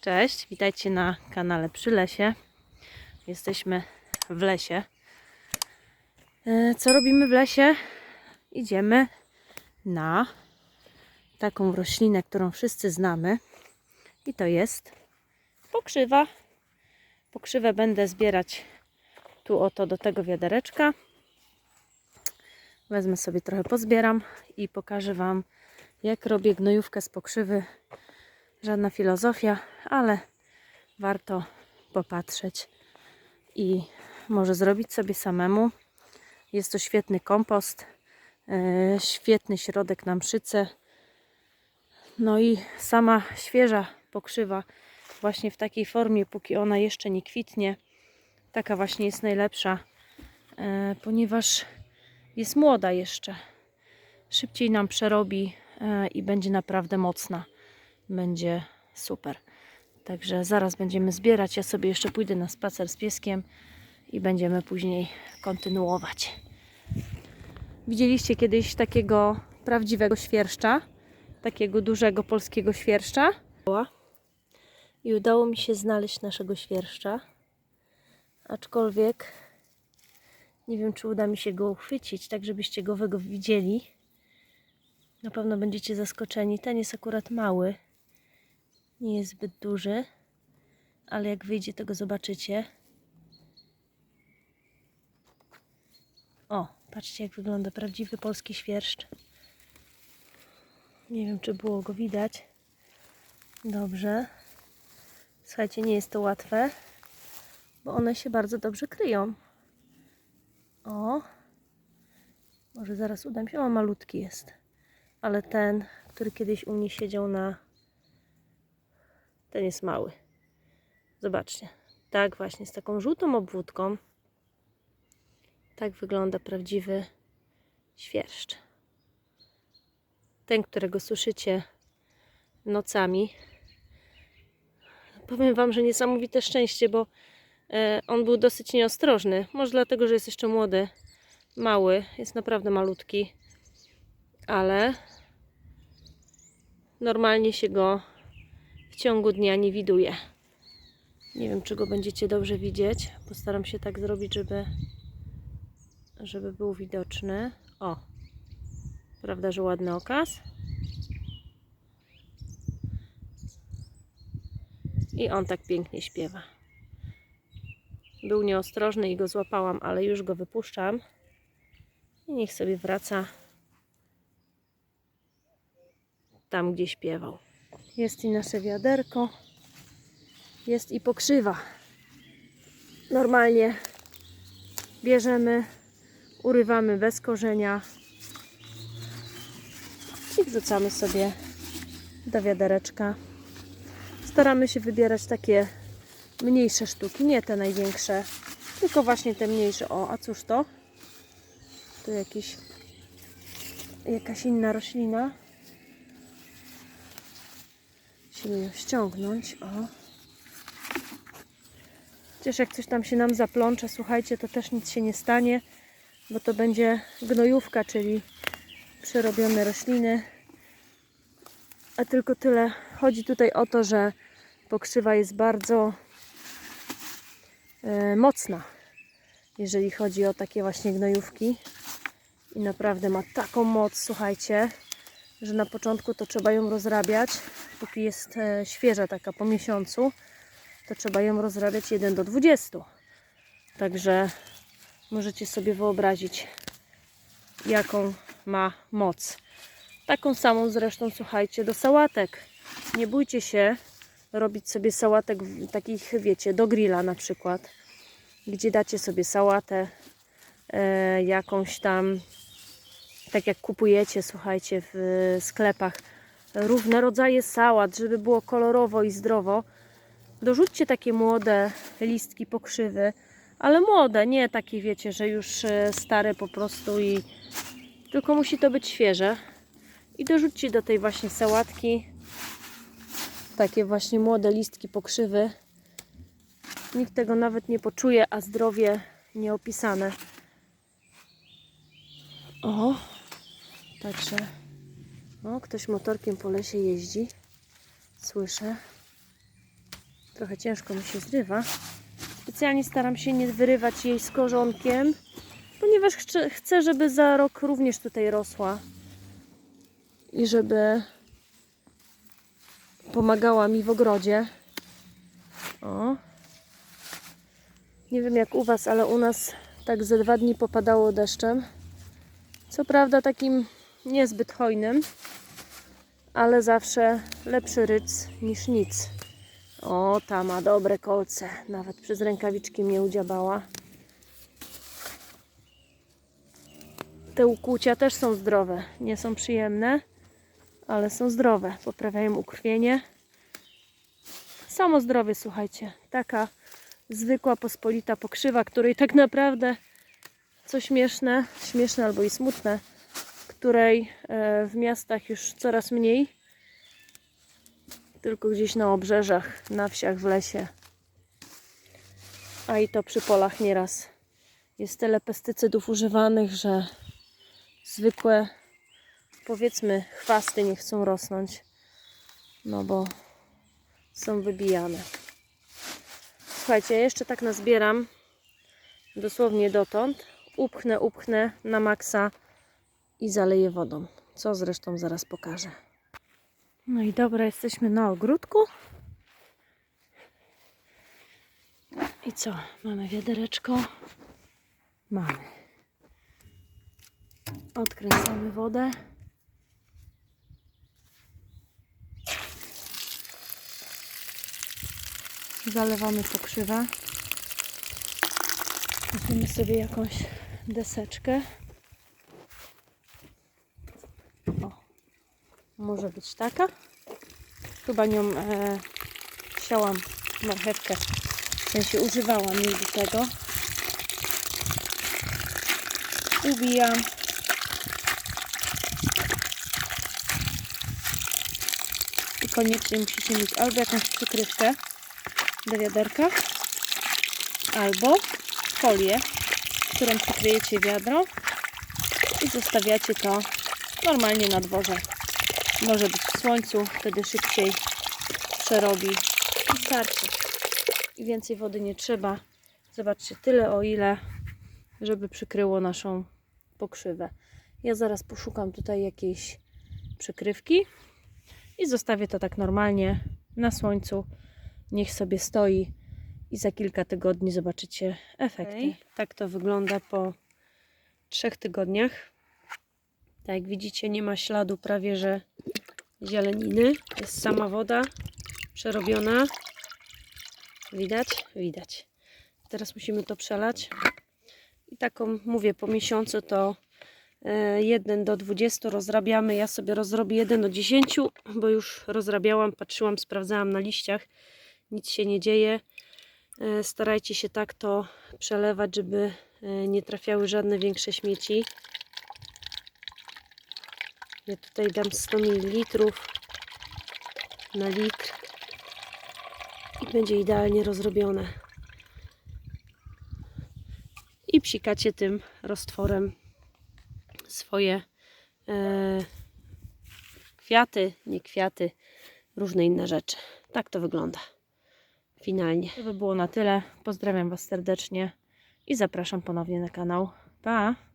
Cześć, witajcie na kanale Przy Lesie. Jesteśmy w lesie. E, Co robimy w lesie? Idziemy na taką roślinę, którą wszyscy znamy. I to jest pokrzywa. Pokrzywę będę zbierać tu oto do tego wiadereczka. Wezmę sobie trochę, pozbieram i pokażę Wam, jak robię gnojówkę z pokrzywy. Żadna filozofia, ale warto popatrzeć i może zrobić sobie samemu. Jest to świetny kompost, e, świetny środek na mszyce. No i sama świeża pokrzywa właśnie w takiej formie, póki ona jeszcze nie kwitnie, taka właśnie jest najlepsza, e, ponieważ jest młoda jeszcze. Szybciej nam przerobi e, i będzie naprawdę mocna. Będzie super. Także zaraz będziemy zbierać. Ja sobie jeszcze pójdę na spacer z pieskiem i będziemy później kontynuować. Widzieliście kiedyś takiego prawdziwego świerszcza? Takiego dużego polskiego świerszcza? I udało mi się znaleźć naszego świerszcza. Aczkolwiek nie wiem, czy uda mi się go uchwycić, tak żebyście go widzieli. Na pewno będziecie zaskoczeni. Ten jest akurat mały. Nie jest zbyt duży, ale jak wyjdzie, to go zobaczycie. O, patrzcie, jak wygląda prawdziwy polski świerszcz. Nie wiem, czy było go widać. Dobrze. Słuchajcie, nie jest to łatwe, bo one się bardzo dobrze kryją. O, może zaraz uda mi się. O, malutki jest. Ale ten, który kiedyś u mnie siedział na. Ten jest mały. Zobaczcie. Tak, właśnie, z taką żółtą obwódką. Tak wygląda prawdziwy świerszcz. Ten, którego słyszycie nocami. Powiem Wam, że niesamowite szczęście, bo e, on był dosyć nieostrożny. Może dlatego, że jest jeszcze młody, mały, jest naprawdę malutki, ale normalnie się go ciągu dnia nie widuje. Nie wiem, czy go będziecie dobrze widzieć. Postaram się tak zrobić, żeby, żeby był widoczny. O, prawda, że ładny okaz. I on tak pięknie śpiewa. Był nieostrożny i go złapałam, ale już go wypuszczam. I niech sobie wraca tam, gdzie śpiewał. Jest i nasze wiaderko. Jest i pokrzywa. Normalnie bierzemy, urywamy bez korzenia i wrzucamy sobie do wiadereczka. Staramy się wybierać takie mniejsze sztuki, nie te największe, tylko właśnie te mniejsze. O, a cóż to? Tu jakiś, jakaś inna roślina. Musimy ją ściągnąć. O. Chociaż jak coś tam się nam zaplącze, słuchajcie, to też nic się nie stanie, bo to będzie gnojówka, czyli przerobione rośliny. A tylko tyle. Chodzi tutaj o to, że pokrzywa jest bardzo e, mocna, jeżeli chodzi o takie właśnie gnojówki. I naprawdę ma taką moc, słuchajcie, że na początku to trzeba ją rozrabiać, póki jest e, świeża taka po miesiącu, to trzeba ją rozrabiać 1 do 20. Także możecie sobie wyobrazić, jaką ma moc. Taką samą zresztą, słuchajcie, do sałatek. Nie bójcie się robić sobie sałatek takich, wiecie, do grilla na przykład, gdzie dacie sobie sałatę e, jakąś tam, tak jak kupujecie, słuchajcie, w sklepach, różne rodzaje sałat, żeby było kolorowo i zdrowo. Dorzućcie takie młode listki pokrzywy, ale młode, nie takie, wiecie, że już e, stare po prostu i tylko musi to być świeże. I dorzućcie do tej właśnie sałatki takie właśnie młode listki pokrzywy. Nikt tego nawet nie poczuje, a zdrowie nieopisane. O, także o, ktoś motorkiem po lesie jeździ. Słyszę. Trochę ciężko mi się zrywa. Specjalnie staram się nie wyrywać jej z korzonkiem, ponieważ chcę, żeby za rok również tutaj rosła i żeby pomagała mi w ogrodzie. O. Nie wiem jak u Was, ale u nas tak ze dwa dni popadało deszczem. Co prawda takim niezbyt hojnym, ale zawsze lepszy ryc niż nic. O, ta ma dobre kolce. Nawet przez rękawiczki mnie udziabała. Te ukłucia też są zdrowe. Nie są przyjemne, ale są zdrowe. Poprawiają ukrwienie. Samo zdrowie, słuchajcie. Taka zwykła, pospolita pokrzywa, której tak naprawdę co śmieszne, śmieszne albo i smutne, której e, w miastach już coraz mniej, tylko gdzieś na obrzeżach, na wsiach, w lesie. A i to przy polach nieraz jest tyle pestycydów używanych, że zwykłe, powiedzmy, chwasty nie chcą rosnąć, no bo są wybijane. Słuchajcie, ja jeszcze tak nazbieram dosłownie dotąd. Upchnę, upchnę na maksa i zaleję wodą. Co zresztą zaraz pokażę. No i dobra, jesteśmy na ogródku. I co? Mamy wiadereczko. Mamy. Odkręcamy wodę. Zalewamy pokrzywę. Weźmiemy sobie jakąś deseczkę. Może być taka. Chyba nią e, siałam marchewkę. W sensie używałam jej do tego. Ubijam. I koniecznie musicie mieć albo jakąś przykrywkę do wiaderka, albo folię, którą przykryjecie wiadro i zostawiacie to normalnie na dworze. Może być w słońcu, wtedy szybciej przerobi i starczy. I więcej wody nie trzeba. Zobaczcie, tyle o ile, żeby przykryło naszą pokrzywę. Ja zaraz poszukam tutaj jakiejś przykrywki i zostawię to tak normalnie na słońcu. Niech sobie stoi i za kilka tygodni zobaczycie efekty. Tak to wygląda po trzech tygodniach. Tak jak widzicie, nie ma śladu prawie że zieleniny. Jest sama woda przerobiona. Widać? Widać. Teraz musimy to przelać. I taką, mówię, po miesiącu to 1 do 20 rozrabiamy. Ja sobie rozrobię 1 do 10, bo już rozrabiałam, patrzyłam, sprawdzałam na liściach. Nic się nie dzieje. E, Starajcie się tak to przelewać, żeby e, nie trafiały żadne większe śmieci. Ja tutaj dam 100 ml na litr i będzie idealnie rozrobione. I psikacie tym roztworem swoje e, kwiaty, nie kwiaty, różne inne rzeczy. Tak to wygląda finalnie. To by było na tyle. Pozdrawiam Was serdecznie i zapraszam ponownie na kanał. Pa!